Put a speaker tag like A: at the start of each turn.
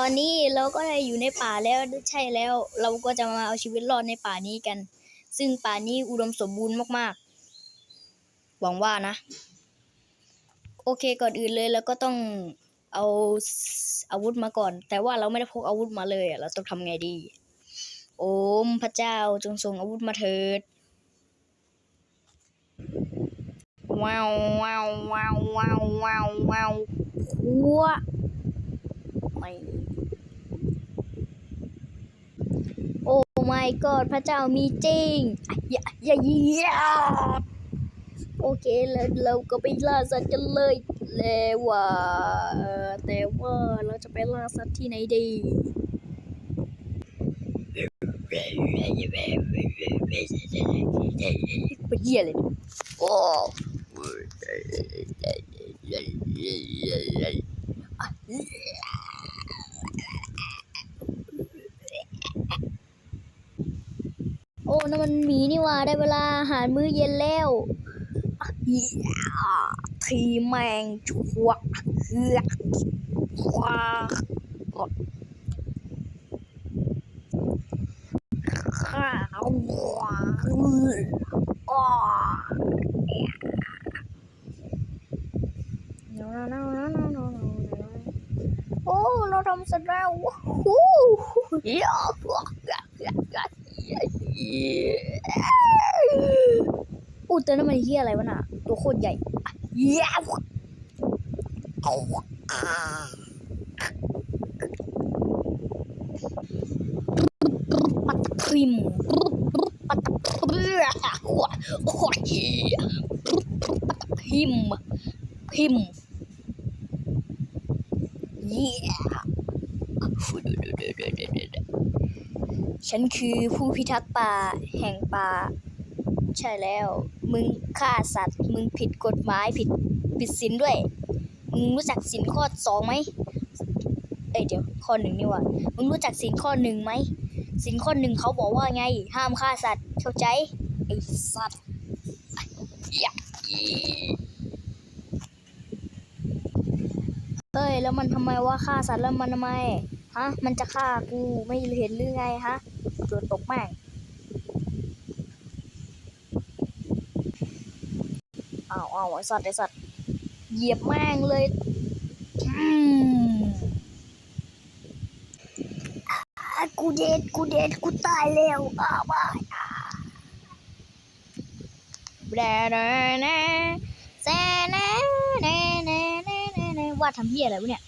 A: อนนี้เราก็ได้อยู่ในป่าแล้วใช่แล้ว เราก็จะมาเอาชีวิตรอดในป่านี้กัน ซึ่งป่านี้อุดมสมบูรณ์มากๆ หวังว่านะ โอเคก่อนอื่นเลยเราก็ต้องเอาอาวุธมาก่อน แต่ว่าเราไม่ได้พกอาวุธมาเลยเราต้องทำไงดี โอมพระเจ้าจงส่งอาวุธมาเถิดว้าวว้าวว้าวว้าวว้าวว้าว หัวไม่โอ้ my god พระเจ้ามีจริงอย่าอย่าอย่าโอเคแล้วเราก็ไปล่าสัตว์กันเลยแล้วว่าแต่ว่าเราจะไปล่าสัตว์ที่ไหนดีปเหี้ยเลยโอ้โอ้ นั่นมันหมีนี่ว่าได้เวลาอาหารมื้อเย็นแล้วทีแมงชัวเฮือกว้ากดข้าวว้าอ้อโอ้ เราทำเสร็จแล้วว้าวเยอู้ อู้แตัวนั้นมันเฮียอะไรวะน่ะ ตัวโคตรใหญ่เย้เอาปัตครีมปัตครีมโอ้ยโอ้ยปัตครีมพิมเย้ ฉันคือผู้พิทักษ์ป่าแห่งป่า ใช่แล้ว มึงฆ่าสัตว์ มึงผิดกฎหมายผิดผิดศีลด้วย มึงรู้จักศีลข้อสองไหมเอ้ยเดี๋ยวข้อหนึ่งนี่ว่ามึงรู้จักศีลข้อหนึ่งไหมศีลข้อหนึ่งเขาบอกว่าไง ห้ามฆ่าสัตว์เข้าใจไอ้สัตว์ยากเต้ยแล้วมันทำไมว่าฆ่าสัตว์แล้วมันทำไม ฮะ มันจะฆ่ากูไม่เห็นหรือไงฮะโดนตกแม่งอ้าวอ้าวไอสัตว์ไอสัตว์เหยียบแม่งเลยอืมอะกูเด็ดกูเด็ดกูตายแล้วอ้าวบายอะแดดนะแซนะแนะแนะแนะแนะแนะว่าทำเพี้ยอะไรวะเนี่ย